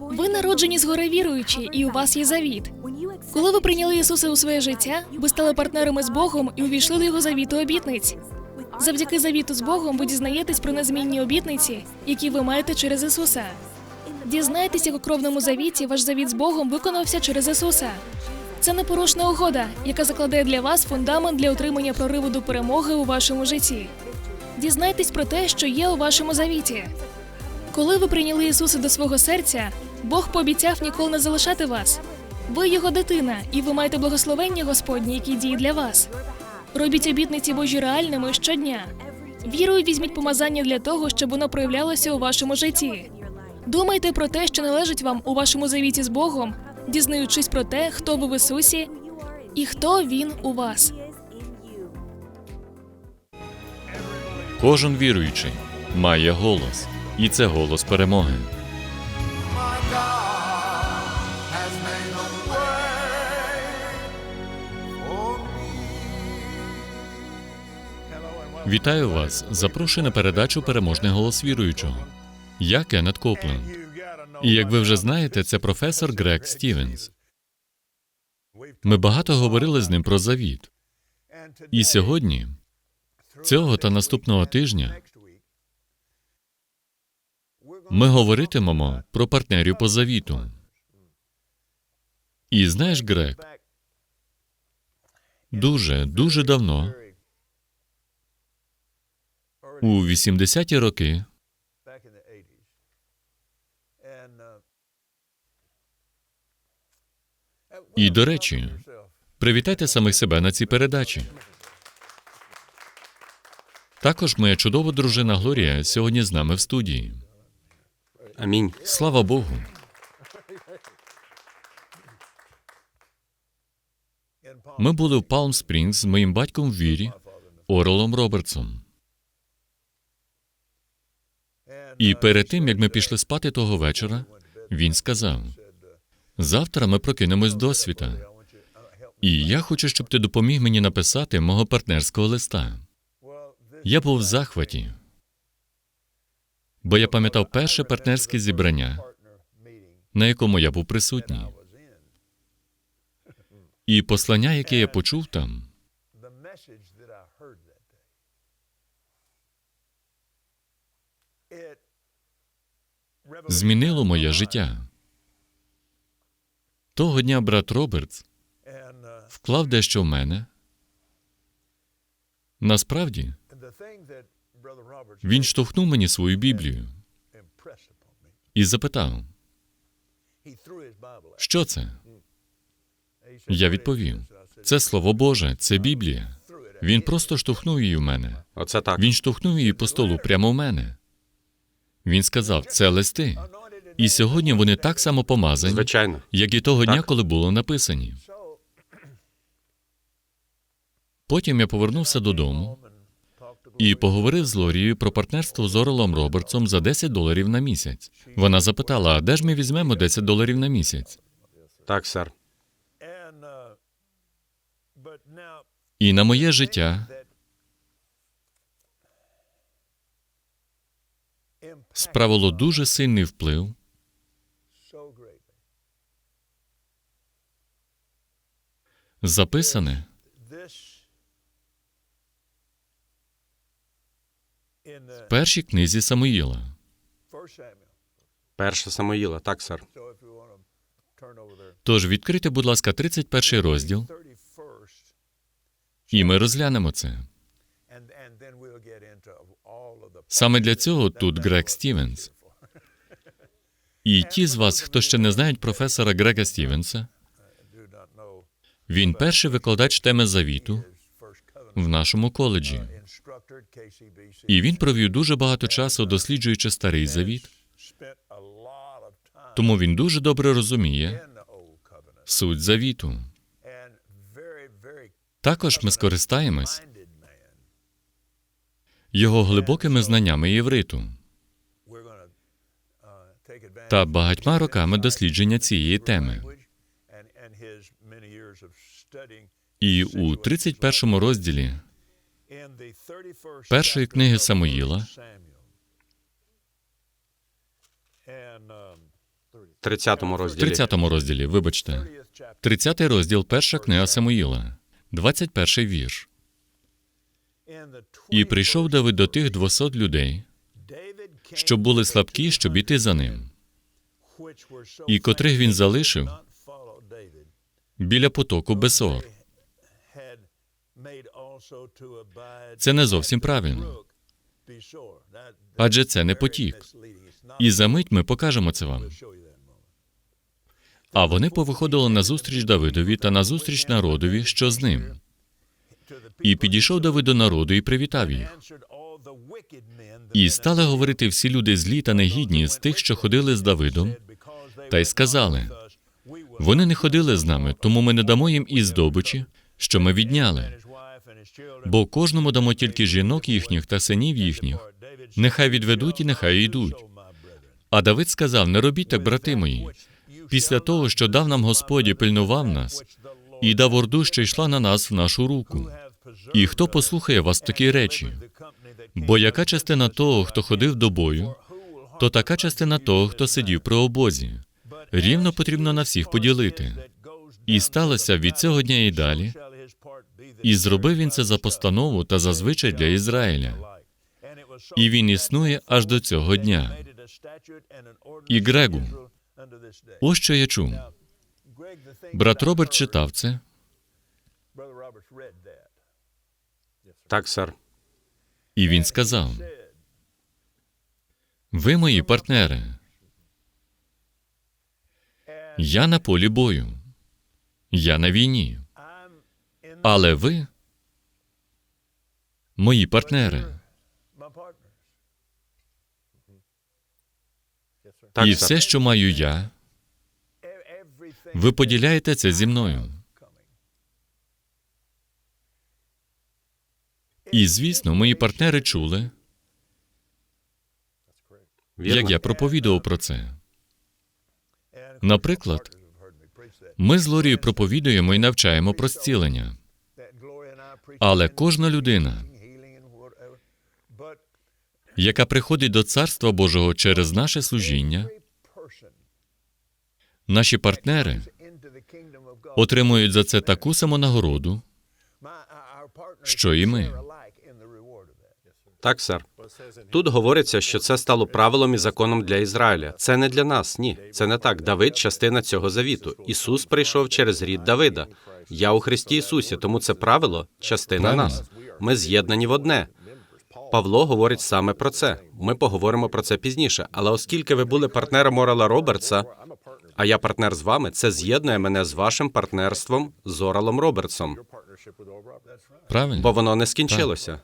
Ви народжені згори віруючі, і у вас є завіт. Коли ви прийняли Ісуса у своє життя, ви стали партнерами з Богом і увійшли до його завіту обітниць. Завдяки завіту з Богом ви дізнаєтесь про незмінні обітниці, які ви маєте через Ісуса. Дізнайтесь, як у кровному завіті ваш завіт з Богом виконався через Ісуса. Це непорушна угода, яка закладає для вас фундамент для отримання прориву до перемоги у вашому житті. Дізнайтесь про те, що є у вашому завіті. Коли ви прийняли Ісуса до свого серця, Бог пообіцяв ніколи не залишати вас. Ви його дитина, і ви маєте благословення Господнє, які діє для вас. Робіть обітниці Божі реальними щодня. Вірою візьміть помазання для того, щоб воно проявлялося у вашому житті. Думайте про те, що належить вам у вашому завіті з Богом, дізнаючись про те, хто ви в Ісусі і хто Він у вас. Кожен віруючий має голос, і це голос перемоги. Вітаю вас! Запрошую на передачу Переможний голос віруючого. Я Кеннет Копленд. І як ви вже знаєте, це професор Грег Стівенс. Ми багато говорили з ним про завіт. І сьогодні, цього та наступного тижня, ми говоритимемо про партнерів по завіту. І знаєш, Грег, дуже, дуже давно, у 80-ті роки, back in the 80s. And, і до речі, привітайте самих себе на цій передачі. Також моя чудова дружина Глорія сьогодні з нами в студії. Амінь. Слава Богу. Ми були в Палм Спрінгс з моїм батьком в вірі, Орелом Робертсом. І перед тим, як ми пішли спати того вечора, він сказав: завтра ми прокинемось до світа. І я хочу, щоб ти допоміг мені написати мого партнерського листа. Я був в захваті, бо я пам'ятав перше партнерське зібрання, на якому я був присутній. І послання, яке я почув там, змінило моє життя. Того дня брат Робертс вклав дещо в мене. Насправді, він штовхнув мені свою Біблію і запитав, що це? Я відповів: this?" I said, це Слово Боже, це Біблія. Він просто штовхнув її в мене. Оце так. Він штовхнув її по столу прямо в мене. Він сказав: це листи. І сьогодні вони так само помазані, Звичайно. як і того дня, коли були написані. Потім я повернувся додому і поговорив з Лорією про партнерство з Орелом Робертсом за 10 доларів на місяць. Вона запитала: а де ж ми візьмемо 10 доларів на місяць? Так, сер. І на моє життя справило дуже сильний вплив записане в першій книзі Самуїла. Перше Самоїла. Так, сер. Тож відкрийте, будь ласка, 31 розділ, і ми розглянемо це. Саме для цього тут Грег Стівенс. І ті з вас, хто ще не знають професора Грега Стівенса, він перший викладач теми завіту в нашому коледжі. І він провів дуже багато часу, досліджуючи старий завіт, тому він дуже добре розуміє суть завіту. Також ми скористаємось його глибокими знаннями євриту та багатьма роками дослідження цієї теми. І у 31 розділі in the 31st першої книги Самуїла Samuel. And um, 30 розділі. 30 розділі, вибачте. 30 розділ, перша книга Самуїла, 21 вірш. І прийшов Давид до тих 200 людей, що були слабкі, щоб іти за ним, і котрих він залишив біля потоку Бесор. Це не зовсім правильно, адже це не потік. І за мить ми покажемо це вам. А вони повиходили назустріч Давидові та назустріч народові, що з ним. І підійшов Давид до народу і привітав їх. І стали говорити всі люди злі та негідні з тих, що ходили з Давидом, та й сказали: вони не ходили з нами, тому ми не дамо їм і здобичі, що ми відняли. Бо кожному дамо тільки жінок їхніх та синів їхніх. Нехай відведуть і нехай йдуть. А Давид сказав: Не робіть так, брати мої. Після того, що дав нам Господь і пильнував нас, і дав орду, що йшла на нас в нашу руку. І хто послухає вас такі речі? Бо яка частина того, хто ходив до бою, то така частина того, хто сидів при обозі. Рівно потрібно на всіх поділити. І сталося від цього дня і далі, і зробив він це за постанову та за звичай для Ізраїля. І він існує аж до цього дня. І Грегу, ось що я чув. Брат Роберт читав це, Так, сер. і він сказав: Ви мої партнери. Я на полі бою. Я на війні. Але ви мої партнери. І все, що маю я, ви поділяєте це зі мною. І звісно, мої партнери чули, як я проповідував про це. Наприклад, ми з Лорією проповідуємо і навчаємо про зцілення. Але кожна людина, яка приходить до Царства Божого через наше служіння, наші партнери отримують за це таку саму нагороду, що і ми. Так, сер. Тут говориться, що це стало правилом і законом для Ізраїля. Це не для нас. Ні, це не так. Давид частина цього завіту. Ісус прийшов через рід Давида. Я у Христі Ісусі, тому це правило частина нас. Ми з'єднані в одне. Павло говорить саме про це. Ми поговоримо про це пізніше. Але оскільки ви були партнером Орала Робертса, а я партнер з вами, це з'єднує мене з вашим партнерством з Оралом Робертсом, Правильно? бо воно не скінчилося.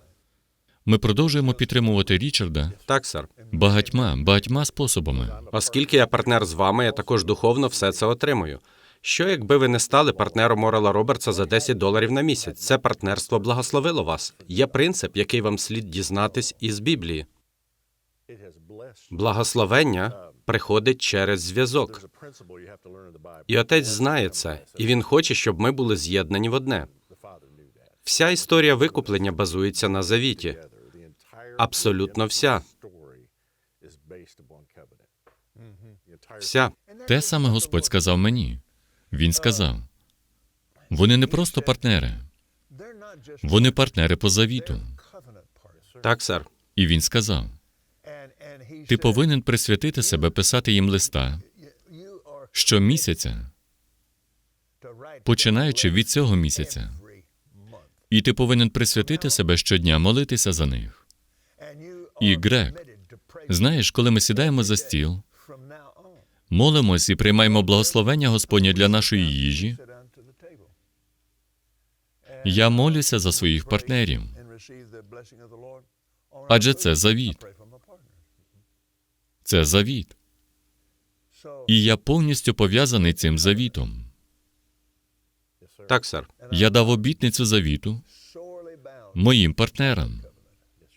Ми продовжуємо підтримувати Річарда Так, сер. багатьма, багатьма способами. Оскільки я партнер з вами, я також духовно все це отримую. Що якби ви не стали партнером Орела Робертса за 10 доларів на місяць? Це партнерство благословило вас. Є принцип, який вам слід дізнатись із Біблії. Благословення приходить через зв'язок. І отець знає це, і він хоче, щоб ми були з'єднані в одне. Вся історія викуплення базується на завіті. Абсолютно вся. Вся. Те саме Господь сказав мені. Він сказав: вони не просто партнери, вони партнери по завіту. Так, сер. І він сказав: ти повинен присвятити себе писати їм листа щомісяця, починаючи від цього місяця. І ти повинен присвятити себе щодня молитися за них. І Грег, знаєш, коли ми сідаємо за стіл, молимось і приймаємо благословення Господнє для нашої їжі, я молюся за своїх партнерів, адже це завіт. Це завіт. І я повністю пов'язаний цим завітом. Так, сер. Я дав обітницю завіту моїм партнерам.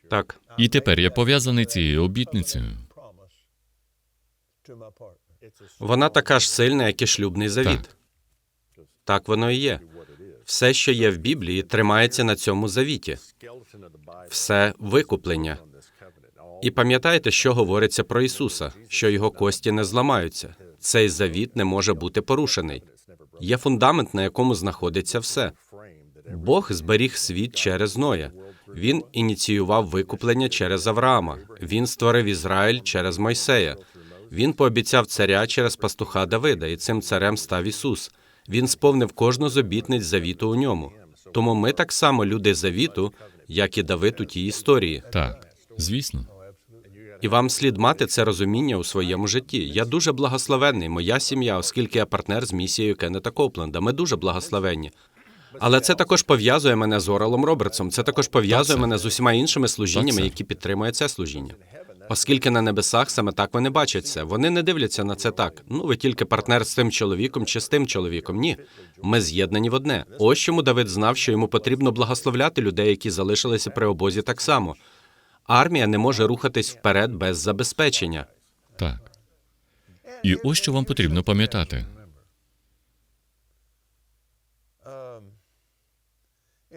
Так. І тепер я пов'язаний цією обітницею. Вона така ж сильна, як і шлюбний завіт. Так. Так воно і є. Все, що є в Біблії, тримається на цьому завіті. Все викуплення. І пам'ятаєте, що говориться про Ісуса, що його кості не зламаються. Цей завіт не може бути порушений. Є фундамент, на якому знаходиться все. Бог зберіг світ через Ноя. Він ініціював викуплення через Авраама. Він створив Ізраїль через Мойсея. Він пообіцяв царя через пастуха Давида, і цим царем став Ісус. Він сповнив кожну з обітниць завіту у ньому. Тому ми так само люди завіту, як і Давид у тій історії. Так, звісно. І вам слід мати це розуміння у своєму житті. Я дуже благословенний, моя сім'я, оскільки я партнер з місією Кеннета Копленда. Ми дуже благословенні. Але це також пов'язує мене з Орелом Робертсом. Це також пов'язує Так, мене з усіма іншими служіннями, Так, які підтримують це служіння. Оскільки на небесах саме так вони бачать це. Вони не дивляться на це так. Ну, ви тільки партнер з тим чоловіком чи з тим чоловіком. Ні, ми з'єднані в одне. Ось чому Давид знав, що йому потрібно благословляти людей, які залишилися при обозі так само. Армія не може рухатись вперед без забезпечення. Так. І ось що вам потрібно пам'ятати.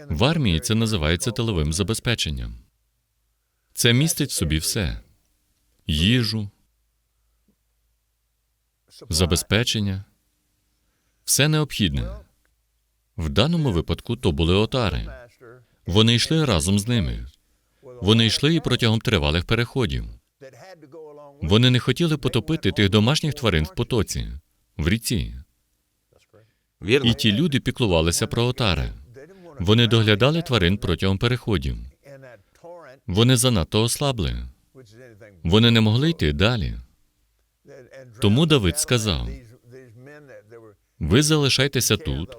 В армії це називається тиловим забезпеченням. Це містить в собі все: їжу, забезпечення, все необхідне. В даному випадку то були отари. Вони йшли разом з ними. Вони йшли і протягом тривалих переходів. Вони не хотіли потопити тих домашніх тварин в потоці, в ріці. І ті люди піклувалися про отари. Вони доглядали тварин протягом переходів. Вони занадто ослабли. Вони не могли йти далі. Тому Давид сказав: Ви залишайтеся тут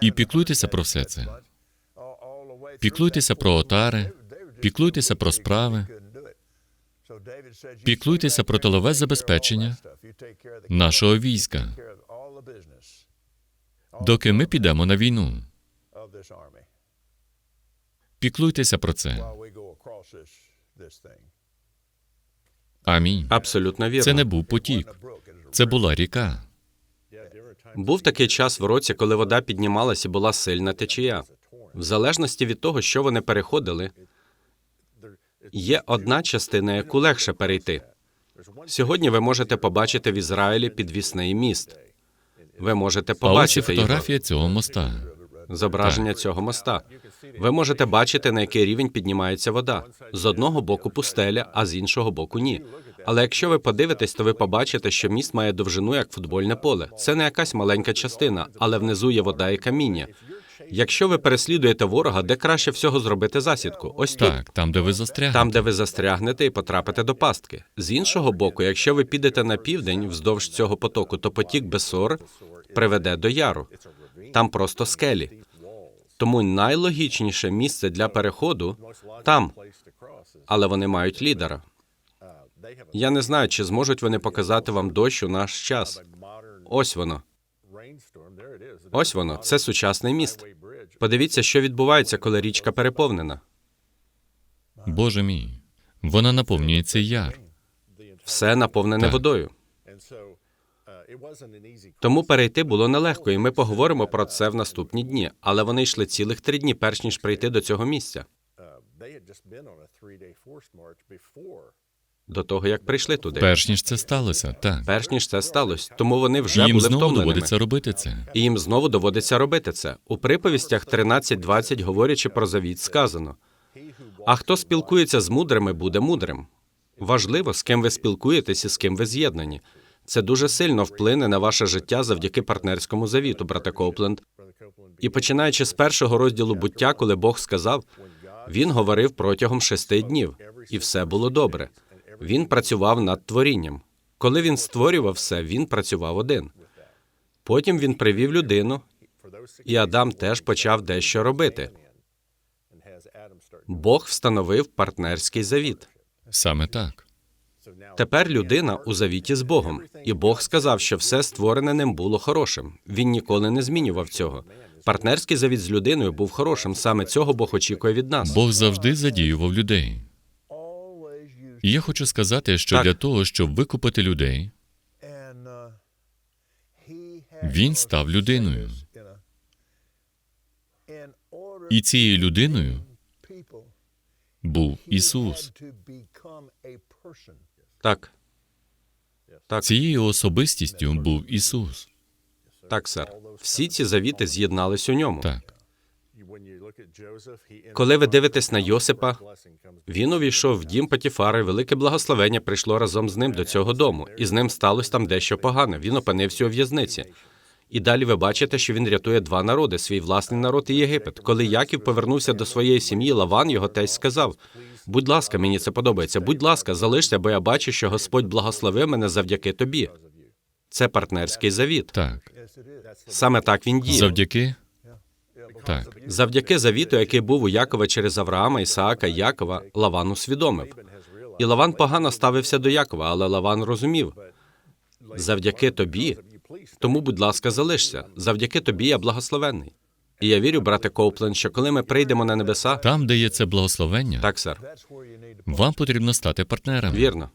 і піклуйтеся про все це. Піклуйтеся про отари, піклуйтеся про справи, піклуйтеся про тилове забезпечення нашого війська, доки ми підемо на війну. Піклуйтеся про це. Амінь. Абсолютно вірно. Це не був потік, це була ріка. Був такий час в році, коли вода піднімалась і була сильна течія. В залежності від того, що вони переходили, є одна частина, яку легше перейти. Сьогодні ви можете побачити в Ізраїлі підвісний міст. Ви можете А ось і побачити його. фотографія цього моста. Зображення цього моста. Ви можете бачити, на який рівень піднімається вода. З одного боку пустеля, а з іншого боку ні. Але якщо ви подивитесь, то ви побачите, що міст має довжину як футбольне поле. Це не якась маленька частина, але внизу є вода і каміння. Якщо ви переслідуєте ворога, де краще всього зробити засідку? Ось тут. Так, там, де ви застрягли. Там, де ви застрягнете і потрапите до пастки. З іншого боку, якщо ви підете на південь вздовж цього потоку, то потік Бесор приведе до яру. Там просто скелі. Тому найлогічніше місце для переходу там, але вони мають лідера. Я не знаю, чи зможуть вони показати вам дощ у наш час. Ось воно. Ось воно. Це сучасний міст. Подивіться, що відбувається, коли річка переповнена. Боже мій, вона наповнює цей яр. Все наповнене Так. водою. Тому перейти було нелегко, і ми поговоримо про це в наступні дні. Але вони йшли цілих три дні, перш ніж прийти до цього місця, до того як прийшли туди. Перш ніж це сталося, так. Перш ніж це сталося, тому вони вже їм були знову втомленими. доводиться робити це. І їм знову доводиться робити це. У приповістях 13.20, говорячи про завіт, сказано: а хто спілкується з мудрими, буде мудрим. Важливо, з ким ви спілкуєтесь і з ким ви з'єднані. Це дуже сильно вплине на ваше життя завдяки партнерському завіту, брате Копленд. І починаючи з першого розділу буття, коли Бог сказав, він говорив протягом шести днів, і все було добре. Він працював над творінням. Коли він створював все, він працював один. Потім він привів людину, і Адам теж почав дещо робити. Бог встановив партнерський завіт. Саме так. Тепер людина у завіті з Богом, і Бог сказав, що все створене ним було хорошим. Він ніколи не змінював цього. Партнерський завіт з людиною був хорошим. Саме цього Бог очікує від нас. Бог завжди задіював людей. І я хочу сказати, що Так. для того, щоб викупити людей, він став людиною. І цією людиною був Ісус. Так. Так, Цією особистістю був Ісус. так, сер. Всі ці завіти з'єднались у ньому. Так. Коли ви дивитесь на Йосипа, Він увійшов в дім Патіфара, і велике благословення прийшло разом з ним до цього дому, і з ним сталося там дещо погане. Він опинився у в'язниці. І далі ви бачите, що він рятує два народи: свій власний народ і Єгипет. Коли Яків повернувся до своєї сім'ї, Лаван, його тесть, сказав: Будь ласка, мені це подобається. Будь ласка, залишся, бо я бачу, що Господь благословив мене завдяки тобі. Це партнерський завіт. Так. Саме так він діє. Завдяки. Так. Завдяки завіту, який був у Якова через Авраама, Ісаака Якова, Лаван усвідомив. І Лаван погано ставився до Якова, але Лаван розумів. Завдяки тобі, тому, будь ласка, залишся. Завдяки тобі я благословенний. І я вірю, брате Коуплен, що коли ми прийдемо на небеса, Там, де є це благословення, так, сер, вам потрібно стати партнерами. вірно,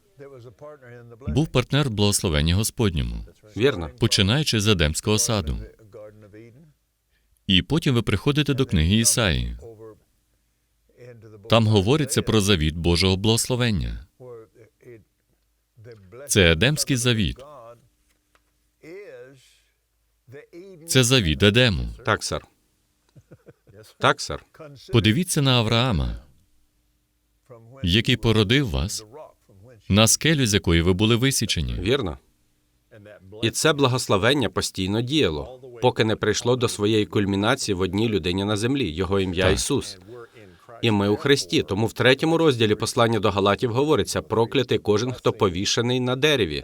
Був партнер в благословенні Господньому, вірно, починаючи з Едемського саду. І потім ви приходите до книги Ісаї. Там говориться про завіт Божого благословення. Це Едемський завіт. Це завіт Едему. так, сер. Так, сер. Подивіться на Авраама, який породив вас на скелю, з якої ви були висічені. Вірно. І це благословення постійно діяло, поки не прийшло до своєї кульмінації в одній людині на землі, його ім'я Так. Ісус. І ми у Христі. Тому в третьому розділі послання до Галатів говориться: проклятий кожен, хто повішений на дереві.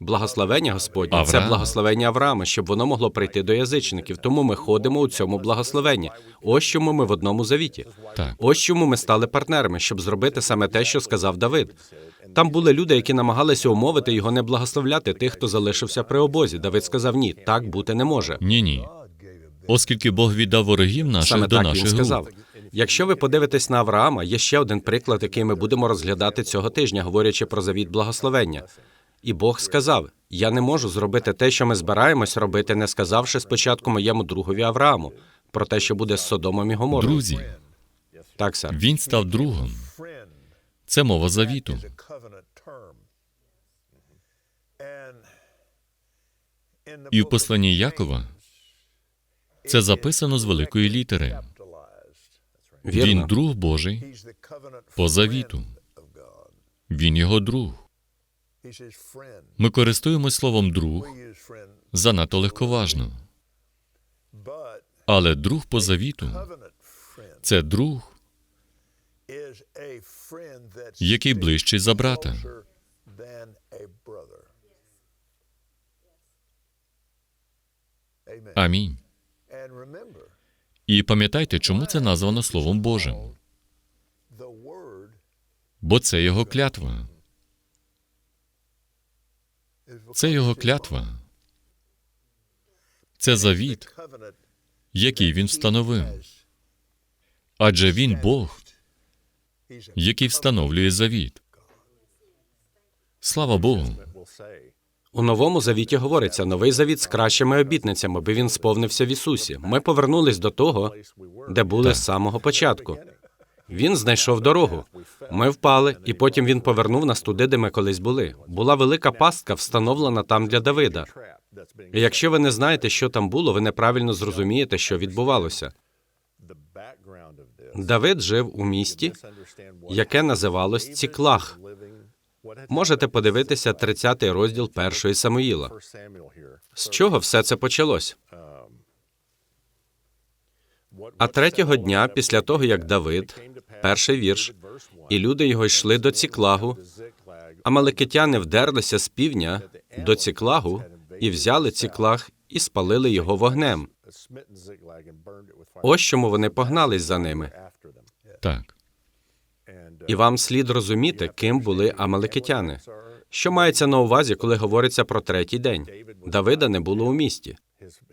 Благословення Господнє це благословення Авраама, щоб воно могло прийти до язичників. Тому ми ходимо у цьому благословенні. Ось чому ми в одному завіті. Так. Ось чому ми стали партнерами, щоб зробити саме те, що сказав Давид. Там були люди, які намагалися умовити його не благословляти тих, хто залишився при обозі. Давид сказав: ні, так бути не може. Ні, ні. Оскільки Бог віддав ворогів наших Саме до так наших він сказав. Якщо ви подивитесь на Авраама, є ще один приклад, який ми будемо розглядати цього тижня, говорячи про завіт благословення. І Бог сказав: Я не можу зробити те, що ми збираємось робити, не сказавши спочатку моєму другові Аврааму про те, що буде з Содомом і Гоморою. Друзі, Так, сер. він став другом. Це мова завіту. І в посланні Якова це записано з великої літери. Він друг Божий по завіту. Він його друг. Ми користуємось словом друг занадто легковажно. Але друг по завіту це друг, який ближчий за брата. Амінь. І пам'ятайте, чому це названо Словом Божим? Бо це його клятва. Це його клятва. Це завіт, який він встановив. Адже він Бог, який встановлює завіт. Слава Богу. У новому завіті говориться новий завіт з кращими обітницями, бо він сповнився в Ісусі. Ми повернулись до того, де були Так. з самого початку. Він знайшов дорогу. Ми впали, і потім він повернув нас туди, де ми колись були. Була велика пастка, встановлена там для Давида. І якщо ви не знаєте, що там було, ви неправильно зрозумієте, що відбувалося. Давид жив у місті, яке називалось Ціклах. Можете подивитися 30-й розділ першої Самуїла. З чого все це почалось? А третього дня, після того, як Давид, перший вірш, і люди його йшли до Ціклагу, амалекитяни вдерлися з півдня до Ціклагу і взяли Ціклаг і спалили його вогнем. Ось чому вони погнались за ними. Так. І вам слід розуміти, ким були амалекитяни. Що мається на увазі, коли говориться про третій день? Давида не було у місті.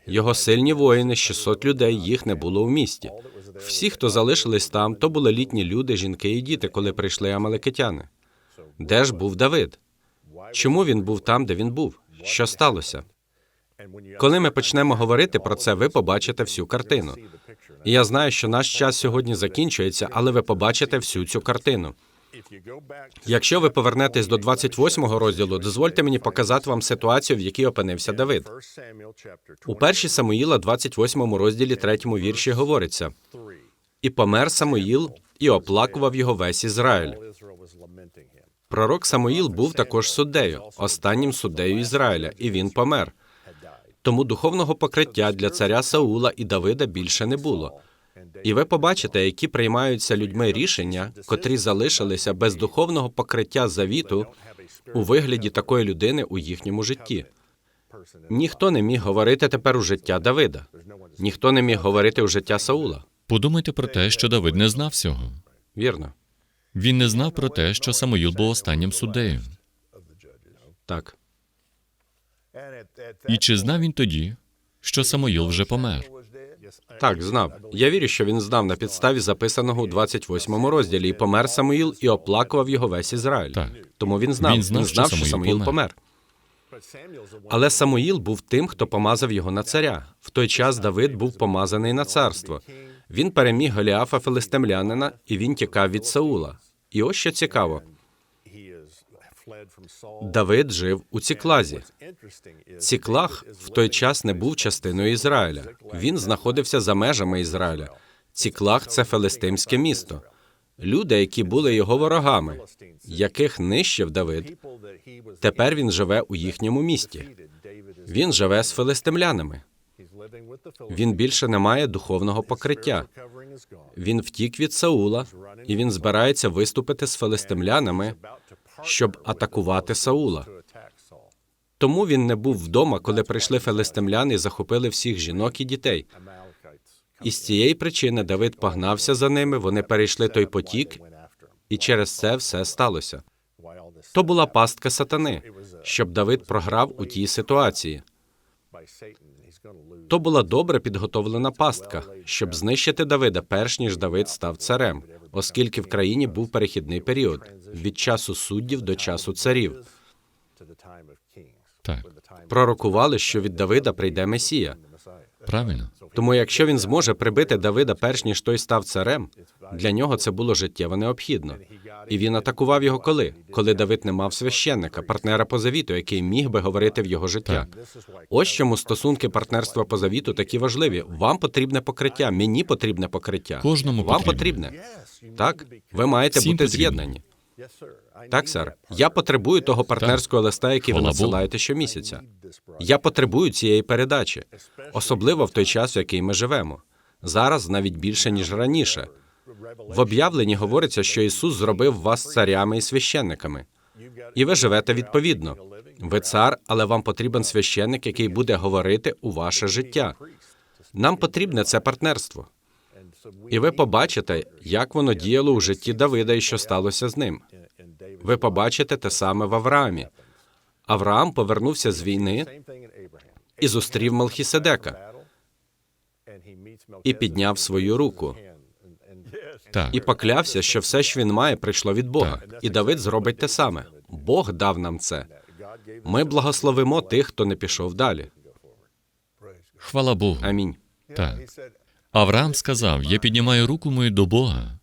Його сильні воїни, 600 людей, їх не було у місті. Всі, хто залишились там, то були літні люди, жінки і діти, коли прийшли амалекитяни. Де ж був Давид? Чому він був там, де він був? Що сталося? Коли ми почнемо говорити про це, ви побачите всю картину. І я знаю, що наш час сьогодні закінчується, але ви побачите всю цю картину. Якщо ви повернетесь до 28-го розділу, дозвольте мені показати вам ситуацію, в якій опинився Давид. У першій Самуїла, 28 розділі, 3 вірші говориться: і помер Самуїл, і оплакував його весь Ізраїль. Пророк Самуїл був також суддею, останнім суддею Ізраїля, і він помер. Тому духовного покриття для царя Саула і Давида більше не було. І ви побачите, які приймаються людьми рішення, котрі залишилися без духовного покриття завіту у вигляді такої людини у їхньому житті. Ніхто не міг говорити тепер у життя Давида. Ніхто не міг говорити у життя Саула. Подумайте про те, що Давид не знав цього. Вірно, Він не знав про те, що Самуїл був останнім суддею. так. І чи знав він тоді, що Самуїл вже помер? Так, знав. Я вірю, що він знав на підставі записаного у 28-му розділі, і помер Самуїл, і оплакував його весь Ізраїль. Так. Тому він знав, Він знав, що що Самуїл помер. Але Самуїл був тим, хто помазав його на царя. В той час Давид був помазаний на царство. Він переміг Голіафа филистимлянина, і він тікав від Саула. І ось що цікаво: Давид жив у Ціклазі. Ціклах в той час не був частиною Ізраїля. Він знаходився за межами Ізраїля. Ціклах це филистимське місто. Люди, які були його ворогами, яких нищив Давид, тепер він живе у їхньому місті. Він живе з филистимлянами. Він більше не має духовного покриття. Він втік від Саула, і він збирається виступити з филистимлянами, щоб атакувати Саула. Тому він не був вдома, коли прийшли филистимляни і захопили всіх жінок і дітей. І з цієї причини Давид погнався за ними, вони перейшли той потік, і через це все сталося. То була пастка сатани, щоб Давид програв у тій ситуації. То була добре підготовлена пастка, щоб знищити Давида, перш ніж Давид став царем, оскільки в країні був перехідний період від часу суддів до часу царів. Так, Пророкували, що від Давида прийде Месія. Правильно. Тому, якщо він зможе прибити Давида, перш ніж той став царем, для нього це було життєво необхідно. І він атакував його коли? Коли Давид не мав священника, партнера по завіту, який міг би говорити в його життя. Ось чому стосунки партнерства по завіту такі важливі. Вам потрібне покриття, мені потрібне покриття. Кожному Вам потрібне. потрібне. Так, ви маєте Всім бути з'єднані. Так, сер. Я потребую того партнерського листа, який ви надсилаєте щомісяця. Я потребую цієї передачі, особливо в той час, в який ми живемо. Зараз навіть більше ніж раніше. В об'явленні говориться, що Ісус зробив вас царями і священниками. І ви живете відповідно. Ви цар, але вам потрібен священник, який буде говорити у ваше життя. Нам потрібне це партнерство. І ви побачите, як воно діяло у житті Давида і що сталося з ним. Ви побачите те саме в Авраамі. Авраам повернувся з війни і зустрів Мелхіседека і підняв свою руку Так, і поклявся, що все, що він має, прийшло від Бога. І Давид зробить те саме. Бог дав нам це. Ми благословимо тих, хто не пішов далі. хвала Богу. Амінь. Так. Авраам сказав: Я піднімаю руку мою до Бога,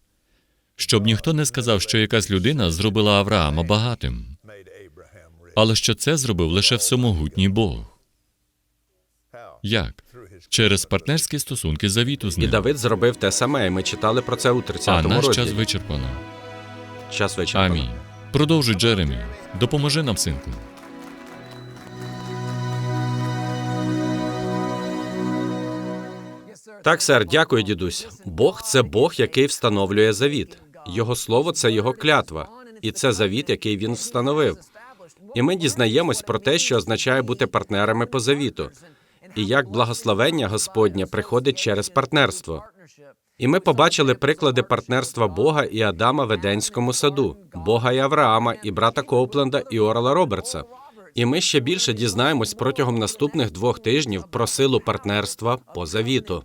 щоб ніхто не сказав, що якась людина зробила Авраама багатим, але що це зробив лише всемогутній Бог. Як? Через партнерські стосунки завіту з І ним. Давид зробив те саме. і Ми читали про це у А 30-му наш час вичерпано. Час вечора. Амінь. Продовжуй, Джеремі. Допоможи нам, синку. Так, сер, дякую, дідусь. Бог це Бог, який встановлює завіт. Його слово це його клятва, і це завіт, який він встановив. І ми дізнаємось про те, що означає бути партнерами по завіту, і як благословення Господнє приходить через партнерство. І ми побачили приклади партнерства Бога і Адама в Еденському саду, Бога і Авраама, і брата Коупленда і Орла Робертса. І ми ще більше дізнаємось протягом наступних двох тижнів про силу партнерства по завіту.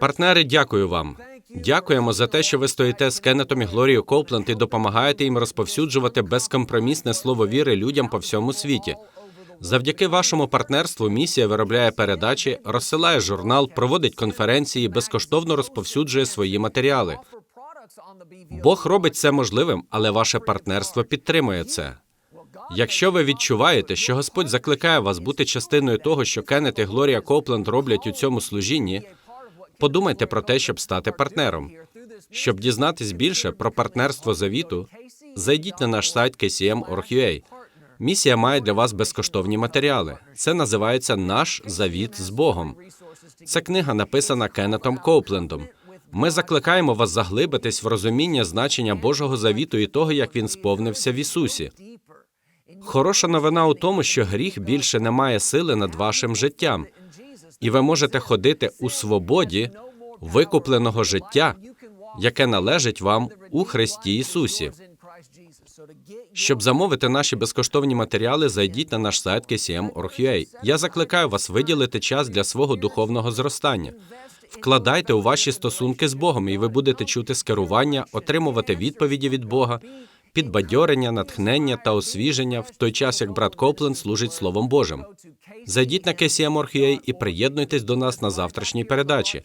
Партнери, дякую вам. Дякуємо за те, що ви стоїте з Кеннетом і Глорією Коупленд і допомагаєте їм розповсюджувати безкомпромісне слово віри людям по всьому світі. Завдяки вашому партнерству місія виробляє передачі, розсилає журнал, проводить конференції, безкоштовно розповсюджує свої матеріали. Бог робить це можливим, але ваше партнерство підтримує це. Якщо ви відчуваєте, що Господь закликає вас бути частиною того, що Кеннет і Глорія Копленд роблять у цьому служінні, подумайте про те, щоб стати партнером. Щоб дізнатись більше про партнерство завіту, зайдіть на наш сайт kcm.org.ua. Місія має для вас безкоштовні матеріали. Це називається Наш завіт з Богом. Це книга написана Кеннетом Коуплендом. Ми закликаємо вас заглибитись в розуміння значення Божого завіту і того, як він сповнився в Ісусі. Хороша новина у тому, що гріх більше не має сили над вашим життям, і ви можете ходити у свободі викупленого життя, яке належить вам у Христі Ісусі. Щоб замовити наші безкоштовні матеріали, зайдіть на наш сайт kcm.org.ua. Я закликаю вас виділити час для свого духовного зростання. Вкладайте у ваші стосунки з Богом, і ви будете чути скерування, отримувати відповіді від Бога, підбадьорення, натхнення та освіження в той час, як брат Копленд служить Словом Божим. Зайдіть на KCM.org.ua і приєднуйтесь до нас на завтрашній передачі.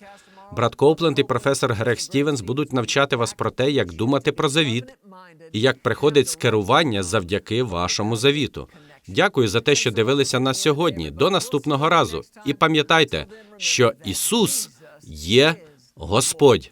Брат Копленд і професор Грег Стівенс будуть навчати вас про те, як думати про завіт і як приходить скерування завдяки вашому завіту. Дякую за те, що дивилися нас сьогодні. До наступного разу. І пам'ятайте, що Ісус є Господь.